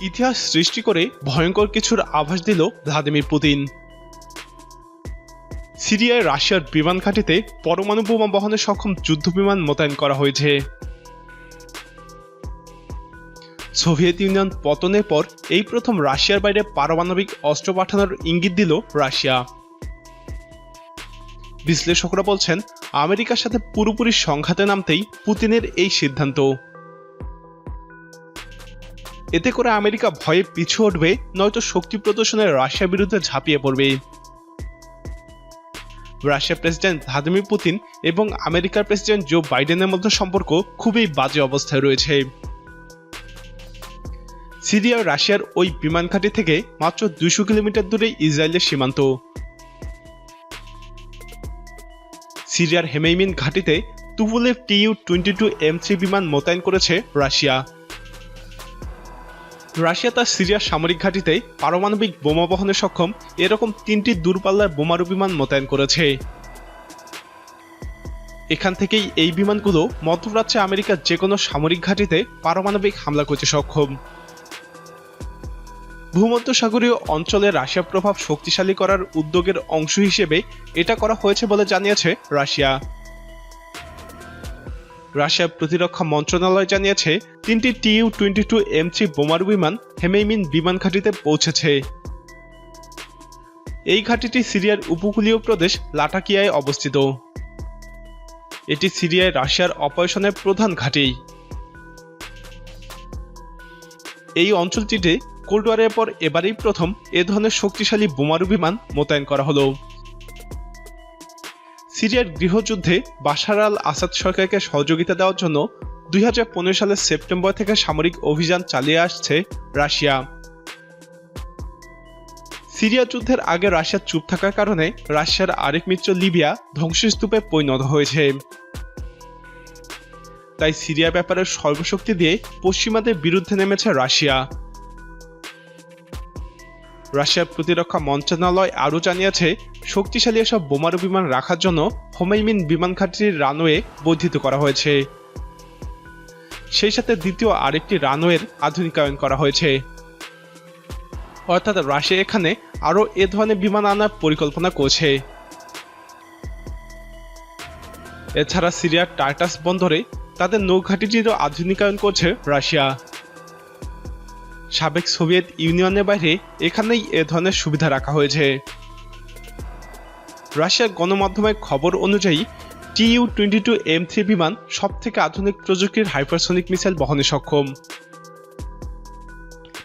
ইতিহাস সৃষ্টি করে ভয়ঙ্কর কিছুর আভাস দিল ভ্লাদিমির পুতিন। সিরিয়ায় রাশিয়ার বিমান ঘাঁটিতে পরমাণু বোমা বহনে সক্ষম যুদ্ধ বিমান মোতায়েন করা হয়েছে। সোভিয়েত ইউনিয়ন পতনের পর এই প্রথম রাশিয়ার বাইরে পারমাণবিক অস্ত্র পাঠানোর ইঙ্গিত দিল রাশিয়া। বিশ্লেষকরা বলছেন, আমেরিকার সাথে পুরোপুরি সংঘাতে নামতেই পুতিনের এই সিদ্ধান্ত। এতে করে আমেরিকা ভয়ে পিছু উঠবে নয়তো শক্তি প্রদর্শনে রাশিয়ার বিরুদ্ধে ঝাঁপিয়ে পড়বে। রাশিয়ার প্রেসিডেন্ট ভ্লাদিমির পুতিন এবং আমেরিকার প্রেসিডেন্ট জো বাইডেনের মধ্যে সম্পর্ক খুবই বাজে অবস্থায় রয়েছে। সিরিয়া রাশিয়ার ওই বিমান ঘাঁটি থেকে মাত্র দুইশো কিলোমিটার দূরে ইসরায়েলের সীমান্ত। সিরিয়ার হেমেইমিন ঘাঁটিতে তুপুলের TU twenty two M three বিমান মোতায়েন করেছে রাশিয়া। রাশিয়া তার সিরিয়ার সামরিক ঘাঁটিতে পারমাণবিক বোমা বহনে সক্ষম এরকম তিনটি দূরপাল্লার বোমারু বিমান মোতায়েন করেছে। এখান থেকেই এই বিমানগুলো মধ্যপ্রাচ্যে আমেরিকার যে কোনো সামরিক ঘাঁটিতে পারমাণবিক হামলা করতে সক্ষম। ভূমধ্যসাগরীয় অঞ্চলে রাশিয়ার প্রভাব শক্তিশালী করার উদ্যোগের অংশ হিসেবে এটা করা হয়েছে বলে জানিয়েছে রাশিয়া। রাশিয়ার প্রতিরক্ষা মন্ত্রণালয় জানিয়েছে তিনটি TU twenty two M three বোমারু বিমান হেমেইমিন বিমান ঘাঁটিতে পৌঁছেছে। এই ঘাঁটিটি সিরিয়ার উপকূলীয় প্রদেশ লাটাকিয়ায় অবস্থিত। এটি সিরিয়ায় রাশিয়ার অপারেশনের প্রধান ঘাঁটি। এই অঞ্চলটিতে কোল্ড ওয়ারের পর এবারেই প্রথম এ ধরনের শক্তিশালী বোমারু বিমান মোতায়েন করা হলো। সিরিয়ার গৃহযুদ্ধে বাশার আল আসাদ সরকারকে সহযোগিতা দেওয়ার জন্য দুই হাজার পনেরো সালের সেপ্টেম্বর থেকে সামরিক অভিযান চালিয়ে আসছে রাশিয়া। সিরিয়া যুদ্ধের আগে রাশিয়া চুপ থাকার কারণে রাশিয়ার আরেক মিত্র লিবিয়া ধ্বংসস্তূপে পরিণত হয়েছে। তাই সিরিয়া ব্যাপারে সর্বশক্তি দিয়ে পশ্চিমাদের বিরুদ্ধে নেমেছে রাশিয়া। রাশিয়ার প্রতিরক্ষা মন্ত্রণালয় আরও জানিয়েছে, শক্তিশালী এসব বোমারু বিমান রাখার জন্য হোমেইমিন বিমান ঘাঁটির রানওয়ে বর্ধিত করা হয়েছে। সেই সাথে দ্বিতীয় আরেকটি রানওয়ের আধুনিকায়ন করা হয়েছে। অর্থাৎ রাশিয়া এখানে আরও এ ধরনের বিমান আনার পরিকল্পনা করছে। এছাড়া সিরিয়ার টার্টাস বন্দরে তাদের নৌঘাটিটিরও আধুনিকায়ন করছে রাশিয়া। সাবেক সোভিয়েত ইউনিয়নের বাইরে এখানেই এ ধরনের সুবিধা রাখা হয়েছে। রাশিয়ার গণমাধ্যমের খবর অনুযায়ী TU twenty two M three বিমান সব থেকে আধুনিক প্রযুক্তির হাইপারসনিক মিসাইল বহনে সক্ষম।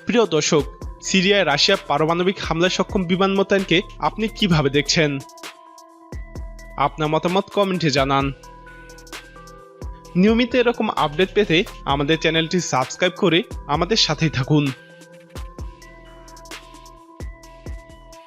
প্রিয় দর্শক, সিরিয়ায় রাশিয়া পারমাণবিক হামলায় সক্ষম বিমান মোতায়েনকে আপনি কীভাবে দেখছেন? আপনার মতামত কমেন্টে জানান। নিয়মিত এরকম আপডেট পেতে আমাদের চ্যানেলটি সাবস্ক্রাইব করে আমাদের সাথেই থাকুন।